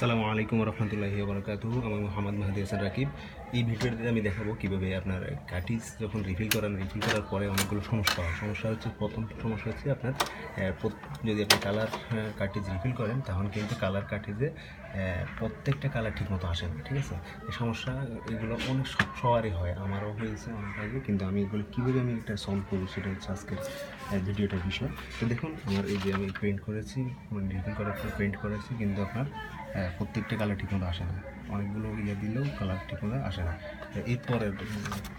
সালামু আলাইকুম রহমতুল্লাহি বরকাত আমি মোহাম্মদ মাহাদি হাসান রাকিব। এই ভিডিওতে আমি দেখাবো কীভাবে আপনার কাটিজ যখন রিফিল করান রিফিল করার পরে অনেকগুলো সমস্যা হয়। সমস্যা হচ্ছে, প্রথম সমস্যা হচ্ছে আপনার যদি আপনি কালার কাটিজ রিফিল করেন, তখন কিন্তু কালার কাটিজে প্রত্যেকটা কালার ঠিক মতো আসে না, ঠিক আছে? এই সমস্যা, এগুলো অনেক সব সবারই হয়। আমারও হয়েছে অনেক আগে, কিন্তু আমি এগুলো কীভাবে আমি এটা সলভ করব সেটা হচ্ছে আজকের ভিডিওটার বিষয়। তো দেখুন, আমার এই যে আমি পেন্ট করেছি মানে রিফিল করার পর পেন্ট করেছি, কিন্তু আপনার হ্যাঁ, প্রত্যেকটা কালার ঠিক মতো আসে না। অনেকগুলো ইয়ে দিলেও কালার ঠিক মতো আসে না। এরপরে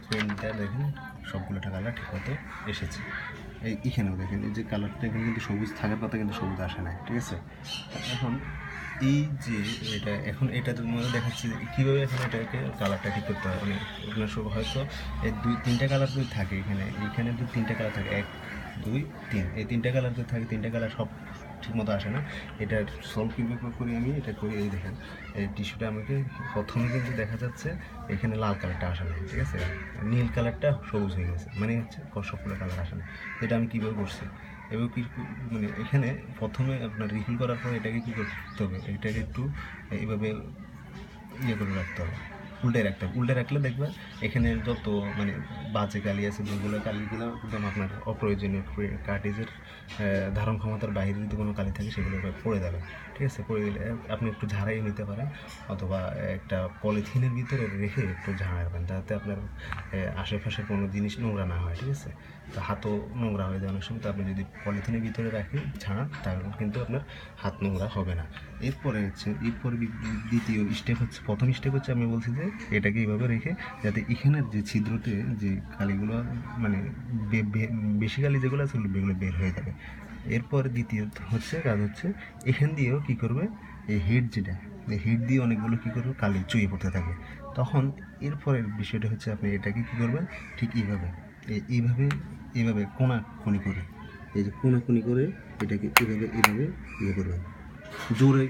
পেনটা দেখেন সবগুলোটা কালার ঠিক মতো এসেছে। এই এখানেও দেখেন এই যে কালারটা এখানে কিন্তু সবুজ থাকার কথা কিন্তু সবুজ আসে না ঠিক আছে? এখন এই যে এটা এখন এটা তোমাদের দেখাচ্ছি কীভাবে এখন এটাকে কালারটা ঠিক করতে হয়। মানে সব হয়তো এই দুই তিনটা কালার যদি থাকে এখানে। এখানে যদি তিনটা কালার থাকে। এক দুই তিন। এই তিনটা কালার যদি থাকে তিনটা কালার সব ঠিক মতো আসে না। এটা সলভ কীভাবে করি আমি? এটা করি এই দেখেন, এই টিস্যুটা আমাকে প্রথমে কিন্তু দেখা যাচ্ছে এখানে লাল কালারটা আসে না ঠিক আছে? নীল কালারটা সবুজ হয়ে গেছে মানে হচ্ছে সবগুলো কালার আসে না এটা আমি কীভাবে করছি? এবং কি মানে এখানে প্রথমে আপনার রিফিল করার পর এটাকে কী করতে হবে? এটাকে একটু এইভাবে ইয়ে করে রাখতে হবে। উল্টে রাখতে হবে। উল্টে রাখলে দেখবেন এখানে যত মানে বাজে কালি আছে যেগুলো কালিগুলো একদম আপনার অপ্রয়োজনীয় কার্টিজের ধারণ ক্ষমতার বাইরে যদি কোনো কালি থাকে সেগুলো পড়ে যাবে। ঠিক আছে? পড়ে গেলে আপনি একটু ঝাড়াই নিতে পারেন অথবা একটা পলিথিনের ভিতরে রেখে একটু ঝাড়াবেন যাতে আপনার আশেপাশে কোনো জিনিস নোংরা না হয়। ঠিক আছে? তো হাতও নোংরা হয়ে যায় অনেক সময়। তো আপনি যদি পলিথিনের ভিতরে রাখেন, ঝাড়ান, তাহলে কিন্তু আপনার হাত নোংরা হবে না। এরপরে হচ্ছে, এরপরে দ্বিতীয় স্টেপ হচ্ছে, প্রথম স্টেপ হচ্ছে আমি বলছি যে এটাকে এইভাবে রেখে যাতে এখানের যে ছিদ্রতে যে কালিগুলো মানে বেশি কালি যেগুলো আছে বেগুলো বের হয়ে যাবে। এরপর দ্বিতীয় হচ্ছে, কাজ হচ্ছে এখান দিয়েও কী করবে, এই হেড যেটা, এই হেড দিয়ে অনেকগুলো কী করবে কালি চুয়ে পড়তে থাকে তখন এরপরের বিষয়টা হচ্ছে আপনি এটাকে কী করবেন, ঠিক এইভাবে, এই- এইভাবে এইভাবে কোনা কোনি করে, এই যে কোনা কোনি করে এটাকে এইভাবে এইভাবে ইয়ে করবেন। জোরে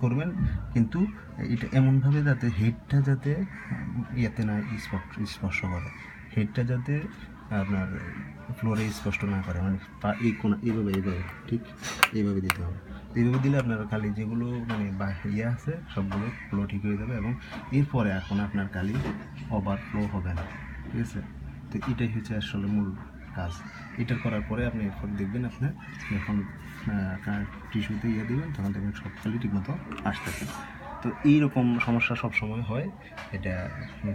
করবেন, কিন্তু এটা এমনভাবে যাতে হেডটা যাতে ইয়েতে না স্পর্শ করে। হেডটা যাতে আপনার ফ্লোরে স্পষ্ট না করে মানে পা- এই কোনা, এইভাবে এইভাবে, ঠিক? এইভাবে দিতে হবে। এইভাবে দিলে আপনার কালি যেগুলো মানে বা ইয়ে আছে, সবগুলো ফ্লো ঠিক হয়ে যাবে এবং এরপরে এখন আপনার কালি ওভার ফ্লো হবে না, ঠিক আছে? তো এটাই হচ্ছে আসলে মূল কাজ। এটা করার পরে আপনি এরপর দেখবেন আপনার, যখন টিস্যুতে ইয়ে দেবেন, তখন দেখবেন সব কালি ঠিকমতো আসতেছে। তো এইরকম সমস্যা সব সময় হয়। এটা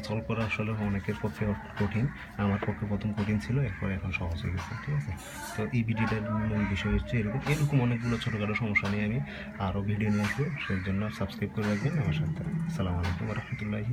সলভ করা আসলে অনেকের পক্ষে কঠিন। আমার পক্ষে প্রথম কঠিন ছিল, এরপরে এখন সহজ হয়ে গেছে, ঠিক আছে? তো এই ভিডিওটার মূল বিষয় হচ্ছে এরকম এরকম অনেকগুলো ছোটোখাটো সমস্যা নিয়ে আমি আরও ভিডিও নিয়ে আসব। সেই জন্য সাবস্ক্রাইব করে রাখবেন আমার সাথে। আসসালামু আলাইকুম রহমতুল্লাহি